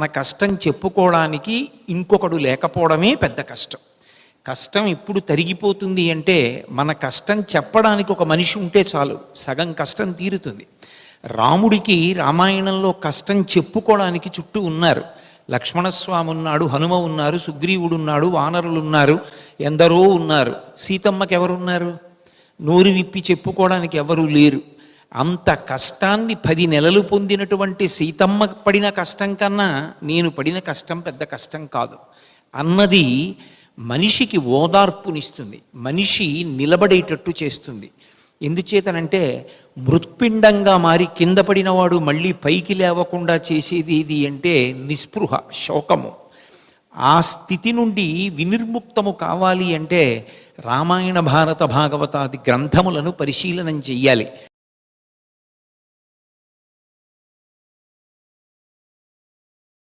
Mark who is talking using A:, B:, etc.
A: మన కష్టం చెప్పుకోవడానికి ఇంకొకడు లేకపోవడమే పెద్ద కష్టం. కష్టం ఇప్పుడు తరిగిపోతుంది అంటే మన కష్టం చెప్పడానికి ఒక మనిషి ఉంటే చాలు సగం కష్టం తీరుతుంది. రాముడికి రామాయణంలో కష్టం చెప్పుకోవడానికి చుట్టూ ఉన్నారు. లక్ష్మణస్వామి ఉన్నాడు హనుమ ఉన్నారు సుగ్రీవుడు ఉన్నాడు వానరులు ఉన్నారు ఎందరో ఉన్నారు. సీతమ్మకి ఎవరున్నారు నోరు విప్పి చెప్పుకోవడానికి ఎవరూ లేరు. అంత కష్టాన్ని పది నెలలు పొందినటువంటి సీతమ్మ పడిన కష్టం కన్నా నేను పడిన కష్టం పెద్ద కష్టం కాదు. అన్నది మనిషికి ఓదార్పునిస్తుంది. మనిషి నిలబడేటట్టు చేస్తుంది. ఎందుచేతనంటే మృత్పిండంగా మారి కింద పడినవాడు మళ్ళీ పైకి లేవకుండా చేసేది ఇది అంటే నిస్పృహ శోకము. ఆ స్థితి నుండి వినిర్ముక్తము కావాలి అంటే రామాయణ భారత భాగవతాది గ్రంథములను పరిశీలనం చెయ్యాలి.